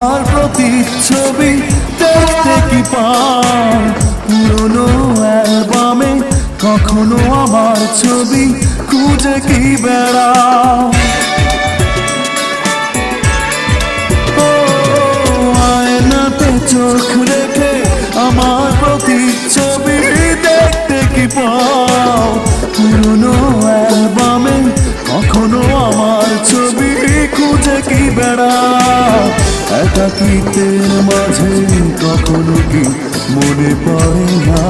আর দেখতে কি পাও পুরনো অ্যালবামে কখনো আমার ছবি খুঁজে কি বেড়াও আয়নাতে চোখ রেখে আমার প্রতিচ্ছবি দেখতে কি পাও খুঁজে কি বেড়াও একাকিতের মাঝে কখনো কি মনে পড়ে না?